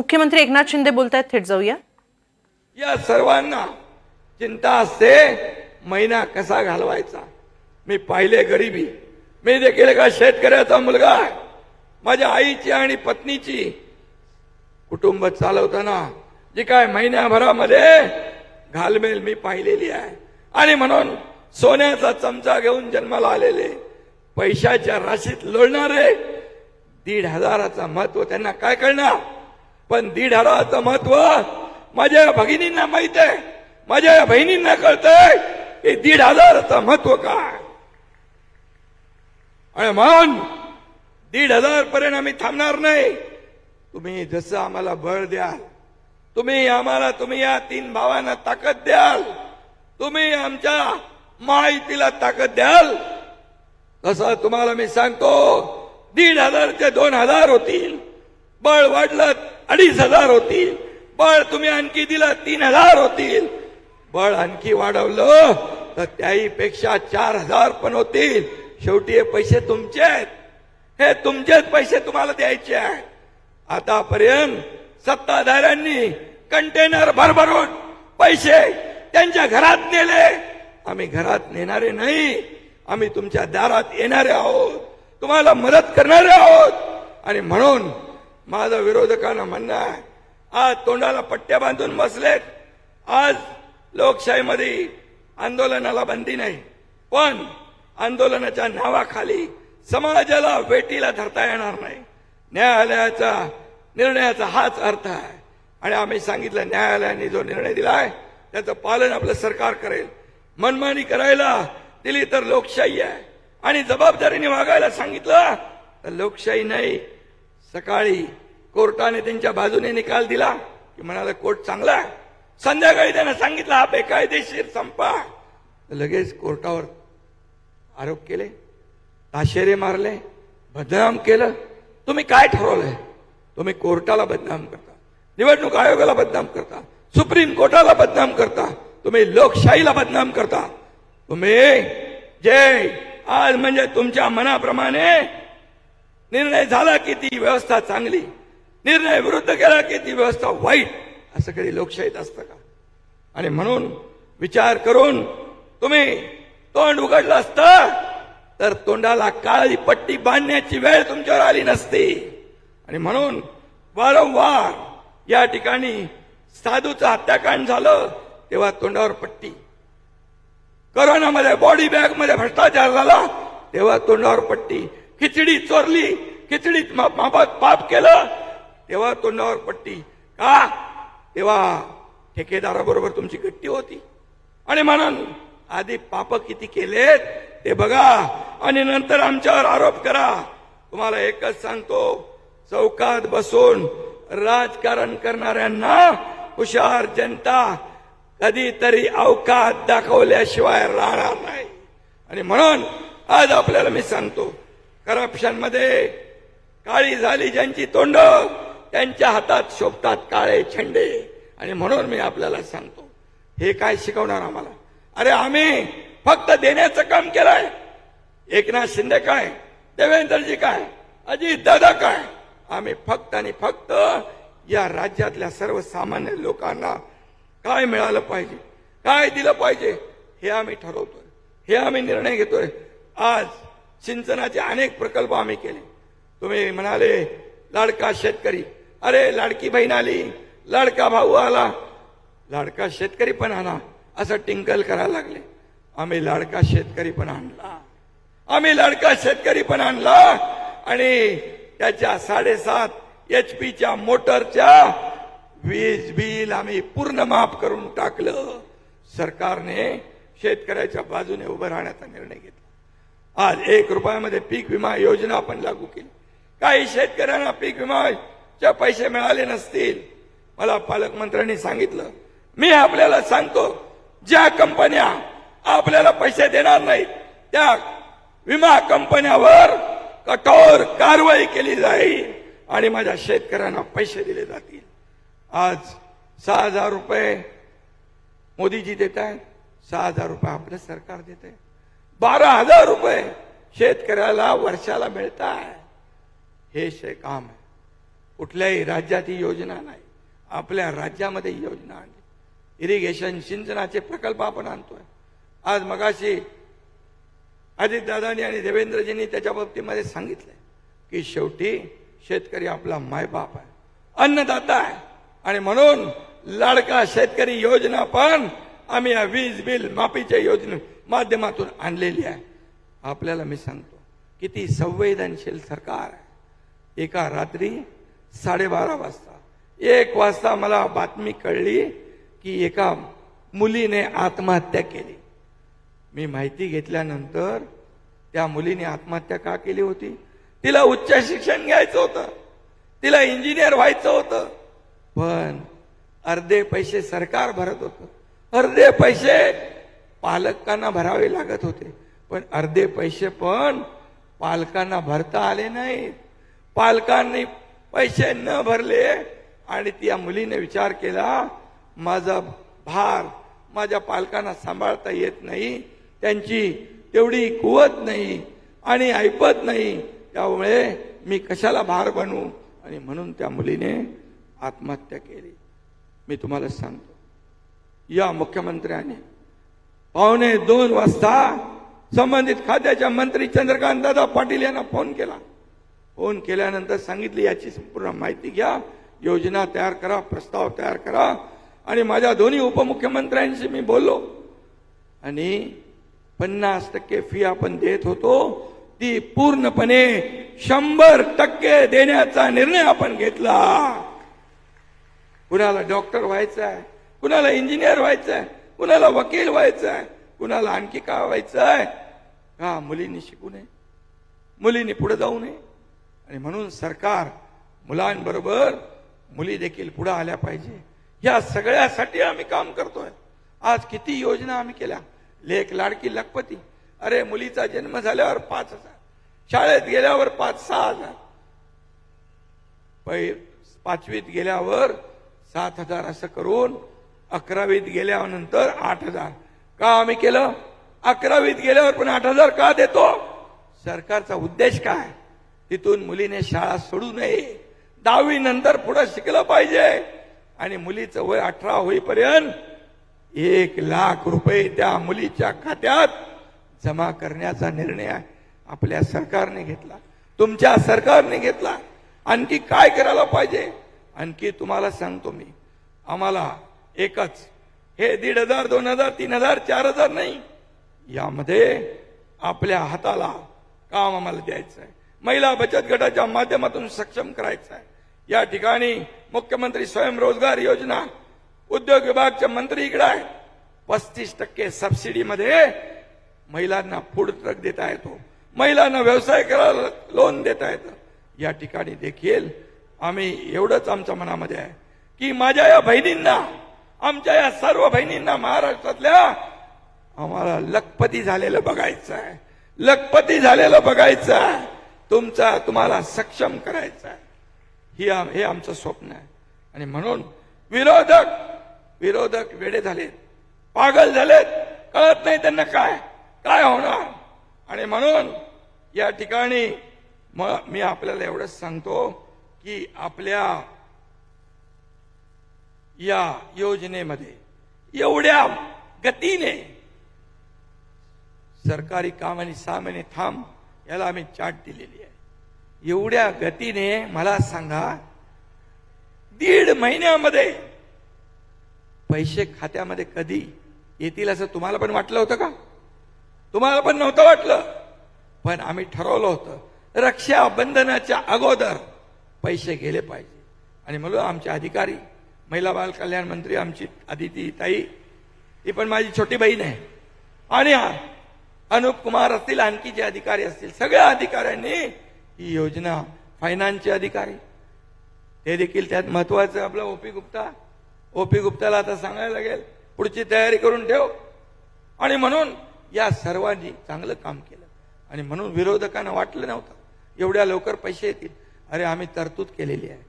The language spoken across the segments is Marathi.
मुख्यमंत्री एकनाथ शिंदे बोलत आहेत थेट जाऊया. या सर्वांना चिंता असते महिना कसा घालवायचा? मी पाहिले गरिबी मी देखील एका शेतकऱ्याचा मुलगा आहे. माझ्या आईची आणि पत्नीची कुटुंब चालवताना जी काय महिन्याभरामध्ये घालमेल मी पाहिलेली आहे. आणि म्हणून सोन्याचा चमचा घेऊन जन्माला आलेले पैशाच्या राशीत लोळणारे दीड हजाराचा महत्त्व त्यांना काय कळणार? पण दीड हजाराचं महत्त्व. माझ्या या भगिनींना माहीत आहे. माझ्या या बहिणींना कळतंय की दीड हजाराचं महत्त्व काय. आणि म्हणून दीड हजार पर्यंत आम्ही थांबणार नाही. तुम्ही जसं आम्हाला बळ द्याल तुम्ही आम्हाला तुम्ही या तीन भावांना ताकद द्याल तुम्ही आमच्या माहितीला ताकद द्याल तसं तुम्हाला मी सांगतो दीड हजारचे दोन हजार होतील. बळ वाढलं अडीच हजार होतील. बळ तुम्ही आणखी दिलं तीन हजार होतील. बळ आणखी वाढवलं तर त्याही पेक्षा चार हजार पण होतील. शेवटी हे पैसे तुमचे आहेत. हे तुमचेच पैसे तुम्हाला द्यायचे आहेत. आतापर्यंत सत्ताधाऱ्यांनी कंटेनर भरभरून पैसे त्यांच्या घरात नेले. आम्ही घरात नेणारे नाही. आम्ही तुमच्या दारात येणारे आहोत. तुम्हाला मदत करणारे आहोत. आणि म्हणून माझं विरोधकांना म्हणणं आहे आज तोंडाला पट्ट्या बांधून बसलेत. आज लोकशाहीमध्ये आंदोलनाला बंदी नाही पण आंदोलनाच्या नावाखाली समाजाला वेटीला धरता येणार नाही. न्यायालयाचा निर्णयाचा हाच अर्थ आहे. आणि आम्ही सांगितलं न्यायालयाने जो निर्णय दिलाय त्याचं पालन आपलं सरकार करेल. मनमानी करायला दिली तर लोकशाही आहे. आणि जबाबदारीने वागायला सांगितलं तर लोकशाही नाही सकाळी कोर्टाने त्यांच्या बाजूने निकाल दिला की म्हणाला कोर्ट चांगला संध्याकाळी त्यानं सांगितलं हा बेकायदेशीर संपा लगेच कोर्टावर आरोप केले ताशेरे मारले बदनाम केलं. तुम्ही काय ठरवलंय? तुम्ही कोर्टाला बदनाम करता निवडणूक आयोगाला बदनाम करता सुप्रीम कोर्टाला बदनाम करता तुम्ही लोकशाहीला बदनाम करता. तुम्ही जे आज म्हणजे तुमच्या मनाप्रमाणे निर्णय झाला की ती व्यवस्था चांगली. निर्णय विरुद्ध केला की ती व्यवस्था वाईट. असं कधी लोकशाहीत असतं का? आणि म्हणून विचार करून तुम्ही तोंड उघडलं असतं तर तोंडाला काळी पट्टी बांधण्याची वेळ तुमच्यावर आली नसती. आणि म्हणून वारंवार या ठिकाणी साधूचं हत्याकांड झालं तेव्हा तोंडावर पट्टी. करोनामध्ये बॉडी बॅगमध्ये भ्रष्टाचार झाला तेव्हा तोंडावर पट्टी. खिचडी चोरली खिचडीत मा- पाप केलं तेव्हा तोंडावर पट्टी. का? तेव्हा ठेकेदाराबरोबर तुमची गट्टी होती. आणि म्हणून आधी पाप किती केलेत ते बघा आणि नंतर आमच्यावर आरोप करा. तुम्हाला एकच सांगतो चौकात बसून राजकारण करणाऱ्यांना हुशार जनता कधीतरी अवकात दाखवल्याशिवाय राहणार नाही. आणि म्हणून आज आपल्याला मी सांगतो करप्शनमध्ये काळी झाली ज्यांची तोंड त्यांच्या हातात शोभतात काळे छंडे आणि म्हणून मी आपल्याला सांगतो हे काय शिकवणार आम्हाला? अरे आम्ही फक्त देण्याचं काम केलंय. एकनाथ शिंदे काय? देवेंद्रजी काय? अजित दादा काय? आम्ही फक्त आणि फक्त या राज्यातल्या सर्वसामान्य लोकांना काय मिळालं पाहिजे काय दिलं पाहिजे हे आम्ही ठरवतोय हे आम्ही निर्णय घेतोय. आज सिंचनाचे अनेक प्रकल्प आम्ही केले. तुम्ही म्हणाले लाडका शेतकरी. अरे लाडकी बहीण आली लाडका भाऊ आला. लाडका शेतकरी पण आणा असं टिंकल करायला लागले. आम्ही लाडका शेतकरी पण आणला. आम्ही लाडका शेतकरी पण आणला. आणि त्याच्या साडेसात एच पीच्या मोटरच्या वीज बिल आम्ही पूर्ण माफ करून टाकलं. सरकारने शेतकऱ्याच्या बाजूने उभं राहण्याचा निर्णय घेतला. आज एक रुपयामध्ये पीक विमा योजना आपण लागू केली. काही शेतकऱ्यांना पीक विमाच्या पैसे मिळाले नसतील. मला पालकमंत्र्यांनी सांगितलं. मी आपल्याला सांगतो ज्या कंपन्या आपल्याला पैसे देणार नाहीत त्या विमा कंपन्यावर कठोर कारवाई केली जाईल आणि माझ्या शेतकऱ्यांना पैसे दिले जातील. आज सहा हजार रुपये मोदीजी देत आहेत सहा हजार रुपये आपलं सरकार देत आहे. बारा हजार रुपये शेतकऱ्याला वर्षाला मिळत आहे हे शे काम आहे. कुठल्याही राज्यात ही योजना नाही. आपल्या राज्यामध्ये ही योजना आणली इरिगेशन सिंचनाचे प्रकल्प आपण आणतोय. आज मगाशी अजितदादांनी आणि देवेंद्रजींनी त्याच्या बाबतीमध्ये सांगितलंय की शेवटी शेतकरी आपला मायबाप आहे. अन्नदाता आहे. आणि म्हणून लाडका शेतकरी योजना पण आम्ही या वीज बिल माफीच्या योजने माध्यमातून आणलेली आहे. आपल्याला मी सांगतो किती संवेदनशील सरकार आहे. एका रात्री साडेबारा वाजता एक वाजता मला बातमी कळली की एका मुलीने आत्महत्या केली. मी माहिती घेतल्यानंतर त्या मुलीने आत्महत्या का केली होती? तिला उच्च शिक्षण घ्यायचं होतं. तिला इंजिनियर व्हायचं होतं. पण अर्धे पैसे सरकार भरत होतं. अर्धे पैसे पालकांना भरावे लागत होते. पण अर्धे पैसे पण पालकांना भरता आले नाहीत. पालकांनी पैसे न भरले आणि त्या मुलीने विचार केला माझा भार माझ्या पालकांना सांभाळता येत नाही. त्यांची तेवढी कुवत नाही आणि ऐपत नाही. त्यामुळे मी कशाला भार बनू? आणि म्हणून त्या मुलीने आत्महत्या केली. मी तुम्हाला सांगतो या मुख्यमंत्र्याने पावणे दोन वाजता संबंधित खात्याच्या मंत्री चंद्रकांत दादा पाटील यांना फोन केला. फोन केल्यानंतर सांगितली याची संपूर्ण माहिती घ्या योजना तयार करा प्रस्ताव तयार करा. आणि माझ्या दोन्ही उपमुख्यमंत्र्यांशी मी बोललो. आणि पन्नास टक्के फी आपण देत होतो. ती पूर्णपणे शंभर टक्के देण्याचा निर्णय आपण घेतला. कुणाला डॉक्टर व्हायचं आहे कुणाला इंजिनियर व्हायचं आहे कुणाला वकील व्हायचं आहे कुणाला आणखी काय व्हायचं आहे का मुलींनी शिकू नये? मुलींनी पुढे जाऊ नये? आणि म्हणून सरकार मुलांबरोबर मुली देखील पुढे आल्या पाहिजे. या सगळ्यासाठी आम्ही काम करतोय. आज किती योजना आम्ही केल्या? लेख लाडकी लखपती. अरे मुलीचा जन्म झाल्यावर पाच हजार. शाळेत गेल्यावर पाच सहा हजार. पै पाचवीत गेल्यावर सात हजार असं करून अकरावीत गेल्यानंतर आठ हजार. का आम्ही केलं? अकरावीत गेल्यावर पण आठ हजार का देतो? सरकारचा उद्देश काय? तिथून मुलीने शाळा सोडू नये. दहावी नंतर पुढे शिकलं पाहिजे. आणि मुलीचं वय अठरा होईपर्यंत एक लाख रुपये त्या मुलीच्या खात्यात जमा करण्याचा निर्णय आपल्या सरकारने घेतला. तुमच्या सरकारने घेतला. आणखी काय करायला पाहिजे? आणखी तुम्हाला सांगतो मी. आम्हाला एकच. हे दीड हजार दोन हजार तीन हजार चार हजार नाही. यामध्ये आपल्या हाताला काम आम्हाला द्यायचं आहे महिला बचत गटाच्या माध्यमातून सक्षम करायचं आहे या ठिकाणी मुख्यमंत्री स्वयंरोजगार योजना उद्योग विभागचे मंत्री इकडे आहेत पस्तीस टक्के सबसिडीमध्ये महिलांना फूड ट्रक देता येतो. महिलांना व्यवसाय करायला लोन देता येतं. या ठिकाणी देखील आम्ही एवढंच आमच्या मनामध्ये आहे की माझ्या या बहिणींना आमच्या या सर्व बहिणींना महाराष्ट्रातल्या आम्हाला लखपती झालेलं बघायचं आहे लखपती झालेलं बघायचं आहे तुमचा तुम्हाला सक्षम करायचं आहे ही आम- हे आमचं स्वप्न आहे. आणि म्हणून विरोधक विरोधक वेडे झालेत. पागल झालेत. कळत नाही त्यांना काय काय होणार. आणि म्हणून या ठिकाणी मग मी आपल्याला एवढंच सांगतो की आपल्या या योजनेमध्ये एवढ्या गतीने सरकारी काम आणि सहा महिने थांब याला आम्ही चाट दिलेली आहे. एवढ्या गतीने मला सांगा दीड महिन्यामध्ये पैसे खात्यामध्ये कधी येतील असं तुम्हाला पण वाटलं होतं का? तुम्हाला पण नव्हतं वाटलं. पण आम्ही ठरवलं होतं रक्षाबंधनाच्या अगोदर पैसे गेले पाहिजे. आणि म्हणून आमचे अधिकारी महिला बाल कल्याण मंत्री आमची आदिती ताई ती पण माझी छोटी बहीण आहे. आणि अनुप कुमार असतील आणखी जे अधिकारी असतील सगळ्या अधिकाऱ्यांनी ही योजना फायनान्सचे अधिकारी. ते देखील त्यात महत्वाचं आपलं ओपी गुप्ता. ओपी गुप्ताला आता सांगायला लागेल पुढची तयारी करून ठेव. आणि म्हणून या सर्वांनी चांगलं काम केलं. आणि म्हणून विरोधकांना वाटलं नव्हतं. एवढ्या लवकर पैसे येतील. अरे आम्ही तरतूद केलेली आहे.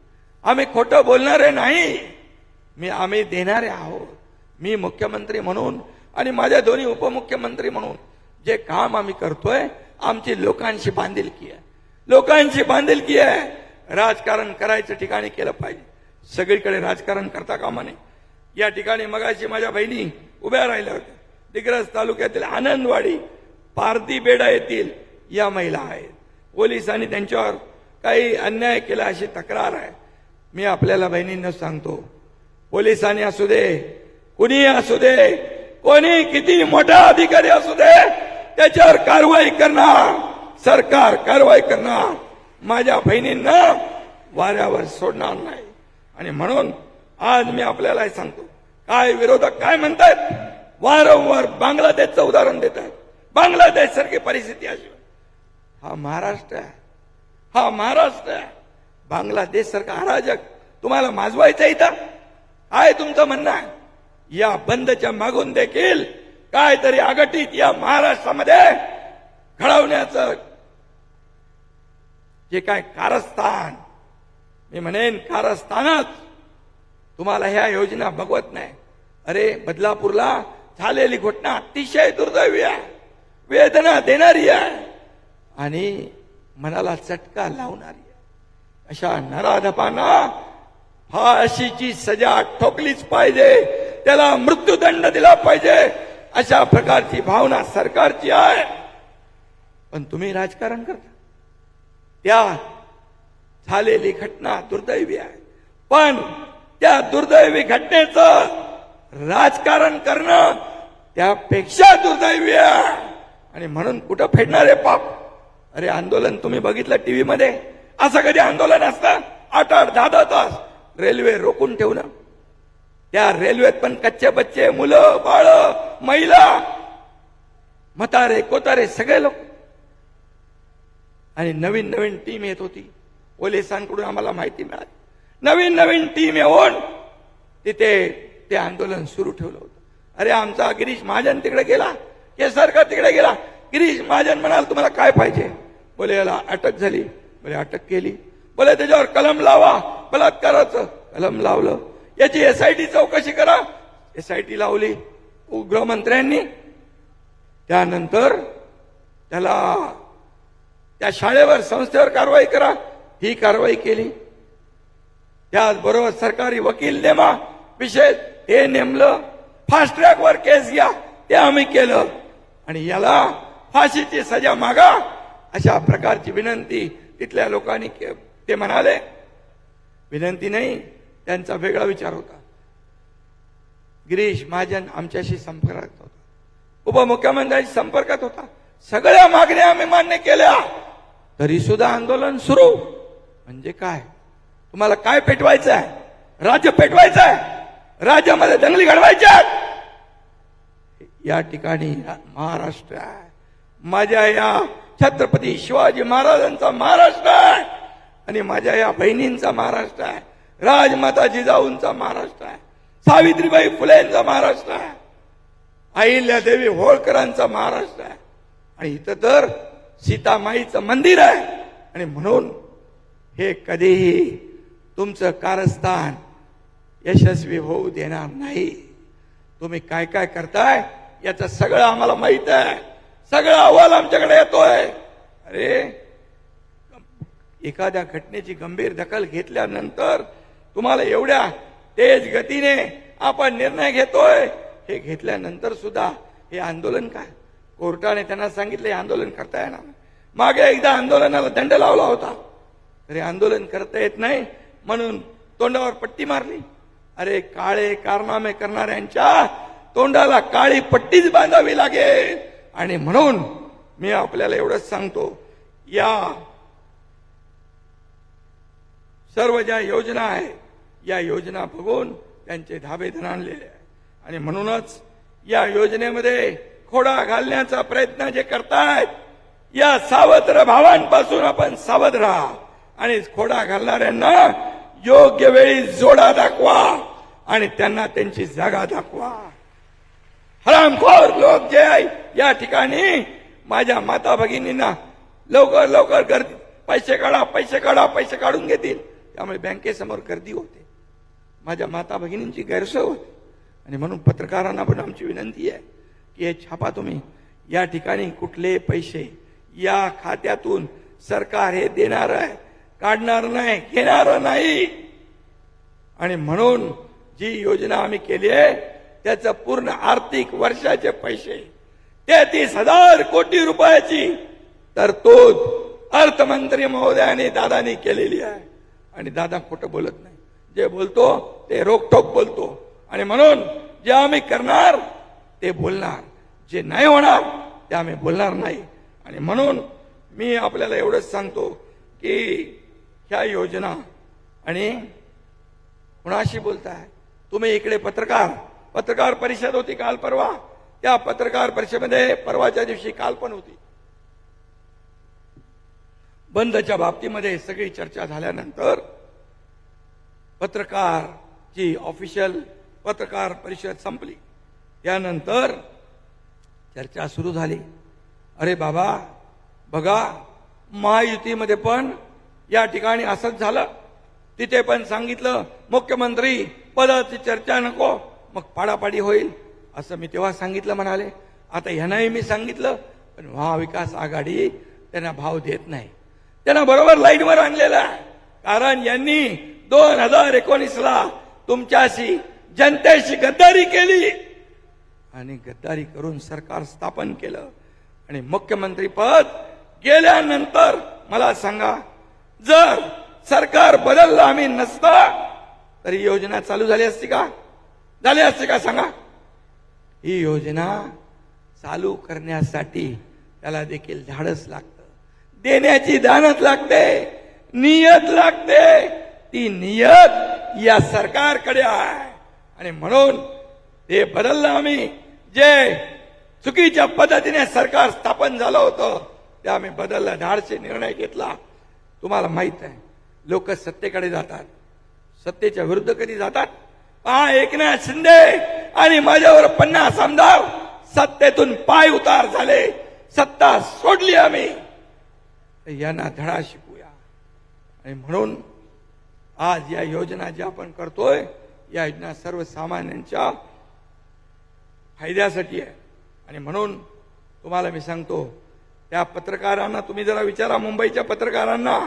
आम्ही खोटं बोलणारे नाही. मी आम्ही देणारे आहोत. मी मुख्यमंत्री म्हणून आणि माझ्या दोन्ही उपमुख्यमंत्री म्हणून जे काम आम्ही करतोय आमची लोकांशी बांधिलकी आहे. लोकांशी बांधिलकी आहे. राजकारण करायचं ठिकाणी केलं पाहिजे. सगळीकडे राजकारण करता कामा नये. या ठिकाणी मगाशी माझ्या बहिणी उभ्या राहिल्या होत्या. दिग्रस तालुक्यातील आनंदवाडी पारदी बेडा येथील या महिला आहेत. पोलिसांनी त्यांच्यावर काही अन्याय केला अशी तक्रार आहे. मी आपल्याला बहिणींना सांगतो पोलिसांनी असू दे कुणी असू दे कोणी किती मोठा अधिकारी असू दे त्याच्यावर कारवाई करणार सरकार कारवाई करणार. माझ्या बहिणींना वाऱ्यावर सोडणार नाही. आणि म्हणून आज मी आपल्याला सांगतो काय विरोधक काय म्हणतात वारंवार बांगलादेशचं उदाहरण देत आहेत बांगलादेश सारखी परिस्थिती अशी. हा महाराष्ट्र आहे. हा महाराष्ट्र आहे. बांगलादेश सारखा अराजक. तुम्हाला माजवायचं इथं? आहे तुमचं म्हणणं. या बंदच्या मागून देखील काहीतरी अगटीत या महाराष्ट्रामध्ये घडवण्याचं जे काय कारस्थान मी म्हणेन कारस्थानच तुम्हाला ह्या योजना बघवत नाही. अरे बदलापूरला झालेली घटना अतिशय दुर्दैवी आहे वेदना देणारी आहे आणि मनाला चटका लावणारी आहे. अशा नराधपांना हा अशीची सजा ठोकलीच पाहिजे. त्याला मृत्यूदंड दिला पाहिजे. अशा प्रकारची भावना सरकारची आहे. पण तुम्ही राजकारण करता. त्या झालेली घटना दुर्दैवी आहे. पण त्या दुर्दैवी घटनेचं राजकारण करणं त्यापेक्षा दुर्दैवी आहे. आणि म्हणून कुठं फेडणार आहे पाप? अरे आंदोलन तुम्ही बघितलं टीव्हीमध्ये? असं कधी आंदोलन असतं? आठ आठ दहा दहा तास. रेल्वे रोखून ठेवणं त्या रेल्वेत पण कच्चे बच्चे मुलं बाळ महिला म्हातारे कोतारे सगळे लोक. आणि नवीन नवीन टीम येत होती. पोलिसांकडून आम्हाला माहिती मिळाली. नवीन नवीन टीम येऊन तिथे ते आंदोलन सुरू ठेवलं होतं. अरे आमचा गिरीश महाजन तिकडे गेला. केसरकर तिकडे गेला. गिरीश महाजन म्हणाल तुम्हाला काय पाहिजे? बोले याला अटक झाली. बोले अटक केली. भले त्याच्यावर कलम लावा बलात्काराचं कलम लावलं. याची एसआयटी चौकशी करा. एसआयटी लावली गृहमंत्र्यांनी त्यानंतर त्याला त्या शाळेवर संस्थेवर कारवाई करा. ही कारवाई केली. त्याचबरोबर सरकारी वकील नेमा. विशेष हे नेमलं. फास्ट ट्रॅकवर केस घ्या. ते आम्ही केलं. आणि याला फाशीची सजा मागा. अशा प्रकारची विनंती तिथल्या लोकांनी के- ते म्हणाले विनंती नाही त्यांचा वेगळा विचार होता. गिरीश महाजन आमच्याशी संपर्कात होता. उपमुख्यमंत्र्यांशी संपर्कात होता. सगळ्या मागण्या आम्ही मान्य केल्या. तरी सुद्धा आंदोलन सुरू. म्हणजे काय? तुम्हाला काय पेटवायचं आहे राज्य पेटवायचं आहे राज्यामध्ये दंगली घडवायच्या? या ठिकाणी महाराष्ट्र आहे. माझ्या या छत्रपती शिवाजी महाराजांचा महाराष्ट्र आहे. आणि माझ्या या बहिणींचा महाराष्ट्र आहे. राजमाता जिजाऊंचा महाराष्ट्र आहे. सावित्रीबाई फुलेंचा महाराष्ट्र आहे. अहिल्यादेवी होळकरांचा महाराष्ट्र आहे. आणि इथं तर सीतामाईचं मंदिर आहे. आणि म्हणून हे कधीही तुमचं कारस्थान यशस्वी होऊ देणार नाही. तुम्ही काय काय करताय याचं सगळं आम्हाला माहीत आहे. सगळा अहवाल आमच्याकडे येतोय. अरे एखाद्या घटनेची गंभीर दखल घेतल्यानंतर तुम्हाला एवढ्या तेज गतीने आपण निर्णय घेतोय हे घेतल्यानंतर सुद्धा हे आंदोलन काय? कोर्टाने त्यांना सांगितलं हे आंदोलन करता येणार मागे एकदा आंदोलनाला दंड लावला होता. तरी आंदोलन करता येत नाही म्हणून तोंडावर पट्टी मारली. अरे काळे कारनामे करणाऱ्यांच्या तोंडाला काळी पट्टीच बांधावी लागेल. आणि म्हणून मी आपल्याला एवढंच सांगतो या सर्व ज्या योजना आहे या योजना बघून त्यांचे धाबे धनाणलेले आहे. आणि म्हणूनच या योजनेमध्ये खोडा घालण्याचा प्रयत्न जे करतायत या सावत्र भावांपासून आपण सावध राहा. आणि खोडा घालणाऱ्यांना योग्य वेळी जोडा दाखवा आणि त्यांना त्यांची जागा दाखवा. हरामखोर लोक जे आहे या ठिकाणी माझ्या माता भगिनींना लवकर लवकर गर्दी पैसे काढा पैसे काढा पैसे काढून घेतील. त्यामुळे बँकेसमोर गर्दी होते. माझ्या माता भगिनींची गैरसोय होते. आणि म्हणून पत्रकारांना पण आमची विनंती आहे की हे छापा तुम्ही या ठिकाणी कुठले पैसे या खात्यातून सरकार हे देणार आहे काढणार नाही घेणार नाही. आणि म्हणून जी योजना आम्ही केली आहे त्याचं पूर्ण आर्थिक वर्षाचे पैसे तेहतीस हजार कोटी रुपयाची तरतूद अर्थमंत्री महोदयाने दादानी केलेली आहे. आणि दादा खोटं बोलत नाही. जे बोलतो ते रोखोक बोलतो. आणि म्हणून जे आम्ही करणार ते बोलणार. जे नाही होणार ते आम्ही बोलणार नाही. आणि म्हणून मी आपल्याला एवढंच सांगतो की ह्या योजना आणि कुणाशी बोलताय? तुम्ही इकडे पत्रकार. पत्रकार परिषद होती काल परवा. त्या पत्रकार परिषदेमध्ये परवाच्या दिवशी काल पण होती. बंदच्या बाबतीमध्ये सगळी चर्चा झाल्यानंतर पत्रकार जी ऑफिशियल पत्रकार परिषद संपली. त्यानंतर चर्चा सुरू झाली. अरे बाबा बघा महायुतीमध्ये पण या ठिकाणी असंच झालं. तिथे पण सांगितलं मुख्यमंत्री पदाची चर्चा नको मग पाडापाडी होईल असं मी तेव्हा सांगितलं म्हणाले. आता ह्यांनाही मी सांगितलं पण महाविकास आघाडी त्यांना भाव देत नाही. त्यांना बरोबर लाईनवर आणलेलं आहे. कारण यांनी दोन हजार एकोणीसला तुमच्याशी जनतेशी गद्दारी केली आणि गद्दारी करून सरकार स्थापन केलं. आणि मुख्यमंत्री पद गेल्यानंतर मला सांगा जर सरकार बदललं आम्ही नसता तर ही योजना चालू झाली असती का? झाली असती का सांगा? ही योजना चालू करण्यासाठी त्याला देखील धाडस लागतं. देण्याची दानत लागते नियत लागते. ती नियत या सरकारकडे आहे. आणि म्हणून ते बदललं आम्ही. जे चुकीच्या पद्धतीने सरकार स्थापन झालं होतं ते आम्ही बदललं. धाडसे निर्णय घेतला. तुम्हाला माहीत आहे लोक सत्तेकडे जातात. सत्तेच्या विरुद्ध कधी जातात? पहा एकनाथ शिंदे आणि माझ्यावर पन्नास आमदार सत्तेतून पाय उतार झाले. सत्ता सोडली आम्ही. यांना धडा शिकूया. आणि म्हणून आज या योजना ज्या आपण करतोय या योजना सर्वसामान्यांच्या फायद्यासाठी आहे. आणि म्हणून तुम्हाला मी सांगतो त्या पत्रकारांना तुम्ही जरा विचारा मुंबईच्या पत्रकारांना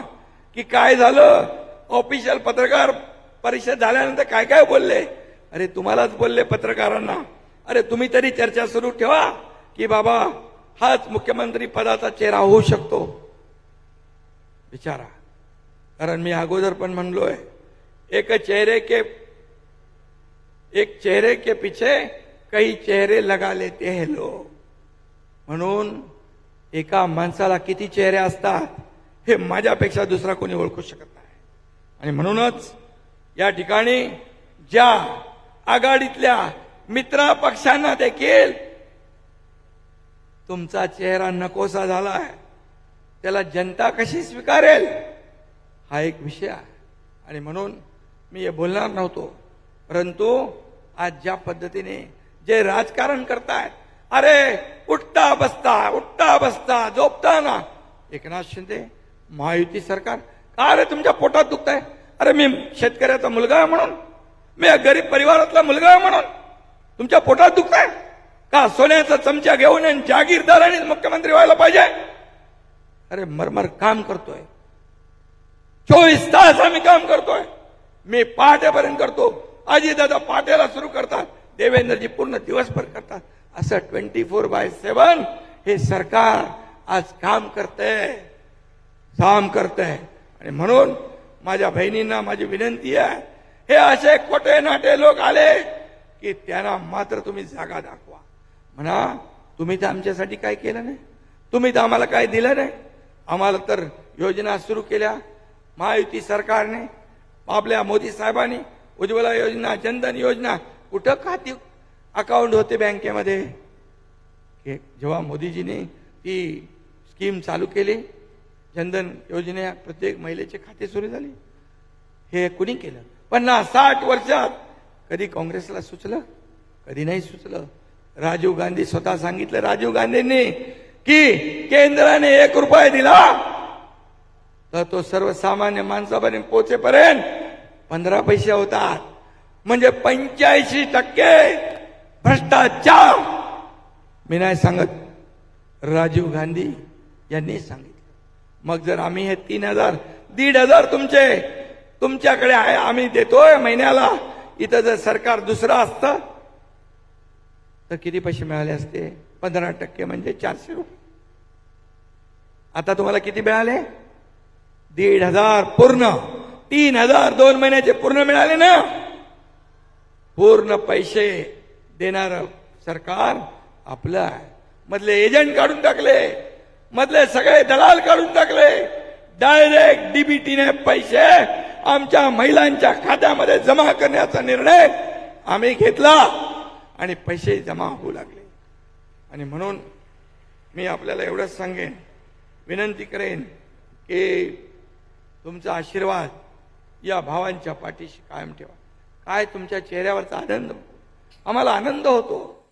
की काय झालं? ऑफिशियल पत्रकार परिषद झाल्यानंतर काय काय बोलले? अरे तुम्हालाच बोलले पत्रकारांना. अरे तुम्ही तरी चर्चा सुरू ठेवा की बाबा हाच मुख्यमंत्री पदाचा चेहरा होऊ शकतो. विचारा. कारण मी अगोदर पण म्हणलोय एक चेहरे के एक चेहरे के पीछे काही चेहरे लगा लेते हे लोक म्हणून एका माणसाला किती चेहरे असतात हे माझ्यापेक्षा दुसरा कोणी ओळखू शकत नाही. आणि म्हणूनच या ठिकाणी ज्या आघाडीतल्या मित्र पक्षांना देखील तुमचा चेहरा नकोसा झालाय. त्याला जनता कशी स्वीकारेल? हा एक विषय आहे. आणि म्हणून मी हे बोलणार नव्हतो. परंतु आज ज्या पद्धतीने जे राजकारण करतायत अरे उठता बसता उठता बसता झोपताना एकनाथ शिंदे महायुती सरकार का अरे तुमच्या पोटात दुखताय? अरे मी शेतकऱ्याचा मुलगा आहे म्हणून. मी गरीब परिवारातला मुलगा आहे म्हणून. तुमच्या पोटात दुखताय? का सोन्याचा चमचा घेऊन आणि जागीरदाराने मुख्यमंत्री व्हायला पाहिजे? अरे मरमर काम करतोय. चोवीस तास आम्ही काम करतोय. मी पहाटेपर्यंत करतो. आजी दादा पहाटेला सुरू करतात. देवेंद्रजी पूर्ण दिवसभर करतात. असं ट्वेंटी फोर बाय सेवन हे सरकार आज काम करते काम करते आणि म्हणून माझ्या बहिणींना माझी विनंती आहे हे असे खोटे नाटे लोक आले की त्यांना मात्र तुम्ही जागा दाखवा. म्हणा तुम्ही तर आमच्यासाठी काय केलं नाही? तुम्ही तर आम्हाला काय दिलं नाही? आम्हाला तर योजना सुरू केल्या. महायुती सरकारने आपल्या मोदी साहेबांनी उज्ज्वला योजना जनधन योजना कुठं खाती अकाउंट होते बँकेमध्ये? हे जेव्हा मोदीजीने ती स्कीम चालू केली जनधन योजने प्रत्येक महिलेचे खाते सुरू झाले. हे कुणी केलं? पन्नास साठ वर्षात कधी काँग्रेसला सुचलं? कधी नाही सुचलं. राजीव गांधी स्वतः सांगितलं राजीव गांधींनी की केंद्राने एक रुपये दिला तर तो सर्वसामान्य माणसापर्यंत पोहोचेपर्यंत पंधरा पैसे होतात. म्हणजे पंच्याऐंशी टक्के भ्रष्टाचार. मी नाही सांगत. राजीव गांधी यांनी सांगितलं. मग जर आम्ही हे तीन हजार दीड हजार तुमचे तुमच्याकडे आहे आम्ही देतोय महिन्याला इथं जर सरकार दुसरं असतं तर किती पैसे मिळाले असते? पंधरा टक्के म्हणजे चारशे रुपये. आता तुम्हाला किती मिळाले? दीड हजार पूर्ण. तीन हजार दोन महिन्याचे पूर्ण मिळाले ना? पूर्ण पैसे देणार सरकार आपलं आहे. मधले एजंट काढून टाकले. मधले सगळे दलाल काढून टाकले. डायरेक्ट डीबीटीने पैसे आमच्या महिलांच्या खात्यामध्ये जमा करण्याचा निर्णय आम्ही घेतला आणि पैसे जमा होऊ लागले. आणि म्हणून मी आपल्याला एवढंच सांगेन विनंती करेन की तुमचा आशीर्वाद या भावांच्या पाठीशी कायम ठेवा. काय तुमच्या चेहऱ्यावरचा आनंद? आम्हाला आनंद होतो.